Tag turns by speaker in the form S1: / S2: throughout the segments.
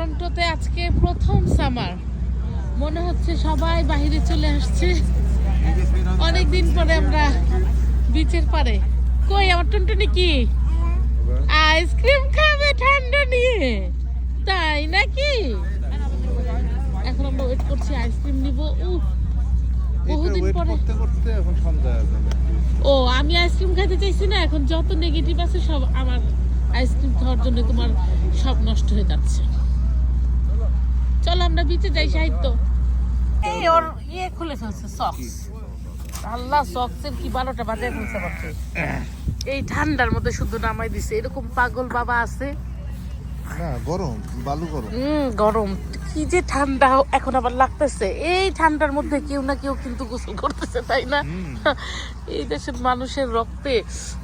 S1: টরন্টোতে আজকে প্রথম সামার। মনে হচ্ছে সবাই বাইরে চলে আসছে। অনেক দিন পরে আমরা বিচের পারে। কই আমার টুনটুনি কি? আইসক্রিম খাবে ঠান্ডা নিয়ে। তাই নাকি? এখন আমরা ওয়েট করছি আইসক্রিম নিব। উফ বহুদিন পরে।
S2: করতে করতে এখন সন্ধ্যা যাবে।
S1: ও আমি আইসক্রিম খাইতে চাইছি না এখন যত নেগেটিভ আছে সব আমার আইসক্রিম খাওয়ার জন্য তোমার সব নষ্ট হয়ে যাচ্ছে। চলো আমরা বিচে যাই সাহিত্য। এই ওর ইয়ে খুলে ফেলছে সক্স আল্লাহ সক্সের কি বারোটা বাজে ফেলছে পারছে এই ঠান্ডার মধ্যে শুধু নামাই দিছে। এরকম পাগল বাবা আছে।
S2: না গরম বালু গরম।
S1: হুম গরম। কি যে ঠান্ডা এখন আবার লাগতেছে। এই ঠান্ডার মধ্যে কেউ না কেউ কিন্তু গোসল করতেছে তাই না? এই দেশের মানুষের রক্তে।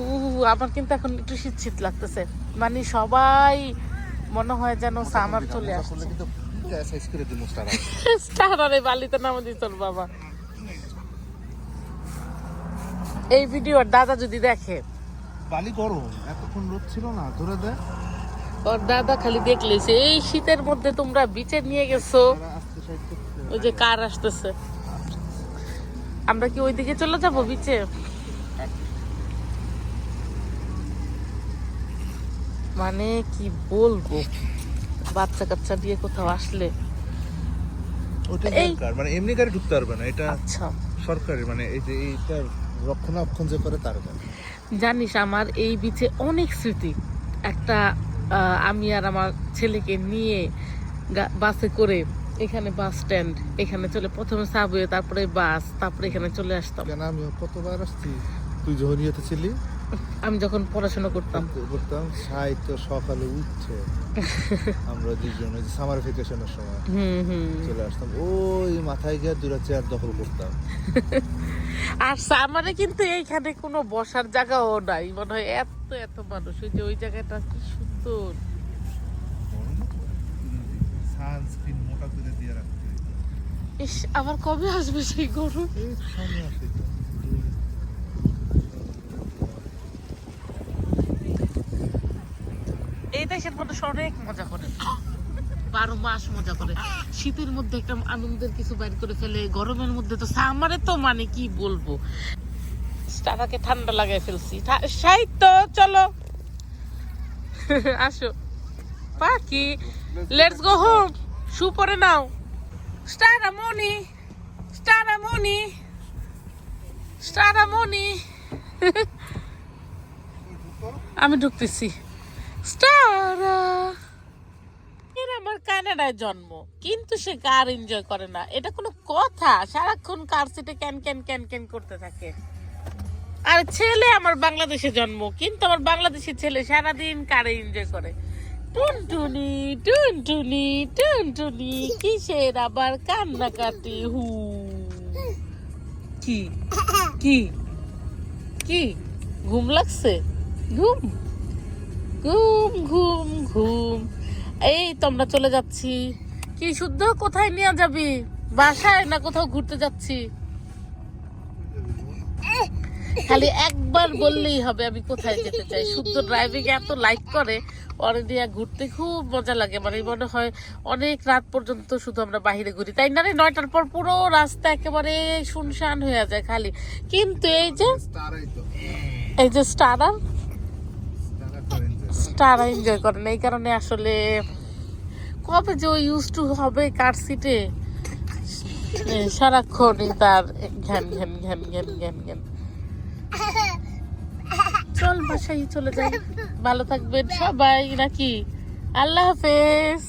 S1: উ আমার কিন্তু এখন একটু শীত শীত লাগতেছে। মানে সবাই মনে হয় যেন সামার চলে আসছে।
S2: সাইজ করে দিমু স্টার
S1: স্টারারে বালিতে নামে দিত বাবা। এই ভিডিও দাদা যদি দেখে।
S2: বালি গরম এতক্ষণ রোদ ছিল না ধরে দে।
S1: ওর দাদা খালি দেখলেছে এই শীতের মধ্যে তোমরা বিচে নিয়ে গেছো। ওই যে কার আসতেছে? আমরা কি ওইদিকে চলে যাব বিচে মানে কি বলব? বাচ্চা কাচ্চা দিয়ে কোথাও আসলে
S2: ওটা মানে এমনি গাড়ি ঢুকতে পারবে না এটা
S1: আচ্ছা।
S2: সরকারি মানে এই যে এইটা রক্ষণাবেক্ষণ যে করে তার
S1: জানিস আমার এই বিচে অনেক স্মৃতি। একটা আমি আর আমার ছেলেকে নিয়ে বাসে করে এখানে বাস স্ট্যান্ড এখানে চলে প্রথমে সাবওয়ে তারপরে বাস তারপরে এখানে চলে আসতাম।
S2: কেন আমি কতবার আসছি? তুই যখন ইয়েতে ছিলি
S1: আমি যখন পড়াশোনা করতাম।
S2: করতাম সাহিত্য সকালে উঠছে আমরা দুজন সামার ভেকেশনের সময়
S1: হুম হুম।
S2: চলে আসতাম। ওই মাথায় গিয়ে দুটা চেয়ার দখল করতাম।
S1: আর সামারে কিন্তু এইখানে কোনো বসার জায়গাও নাই। মনে হয় এত এত মানুষ। ওই যে ওই জায়গাটা কি সুন্দর।
S2: সানস্ক্রিন মোটা করে দিয়ে রাখতে
S1: ইস আবার কবে আসবে সেই গরম
S2: এই সামনে আসে
S1: এই দেশের মানুষ অনেক মজা করে। বারো মাস মজা করে। শীতের মধ্যে একটা আনন্দের কিছু বাইর করে ফেলে, গরমের মধ্যে তো সামারে তো মানে কি বলব? স্টারাকে ঠান্ডা লাগাই ফেলছি। সাহিত্য চলো। আসো। পাখি লেটস গো হোম শু পরে নাও। স্টারা মনি স্টারা মনি স্টারা মনি আমি ঢুকতেছি। স্টারা। আমার কানাডায় জন্ম, কিন্তু সে কার এনজয় করে না। এটা কোনো কথা। সারাক্ষণ কার সিটে ক্যান ক্যান ক্যান ক্যান করতে থাকে। আর ছেলে আমার বাংলাদেশে জন্ম, কিন্তু আমার বাংলাদেশি ছেলে সারাদিন কারে এনজয় করে? টুনটুনি টুনটুনি টুনটুনি, কিসের আবার কান্নাকাটি? হু। কি? কি? কি? ঘুম লাগছে? ঘুম? ঘুম ঘুম ঘুম। এই তো আমরা চলে যাচ্ছি। কি শুদ্ধ? কোথায় নিয়ে যাবি? বাসায় না কোথাও ঘুরতে যাচ্ছি? খালি একবার বললেই হবে আমি কোথায় যেতে চাই। শুদ্ধ ড্রাইভিং এত লাইক করে ওরে দিয়ে ঘুরতে খুব মজা লাগে। মানে মনে হয় অনেক রাত পর্যন্ত শুধু আমরা বাইরে ঘুরি। তাই না রে? নয়টার পর পুরো রাস্তা একেবারে শুনশান হয়ে যায় খালি। কিন্তু এই যে এই যে স্টারার তারা এনজয় করে না, এই কারণে আসলে কবে যে ও ইউজ টু হবে কার সিটে সারাক্ষণই তার ঘ্যান ঘ্যান ঘ্যান ঘ্যান ঘ্যান ঘ্যান। চল বাসায় চলে যাই। ভালো থাকবেন সবাই, নাকি? আল্লাহ হাফেজ।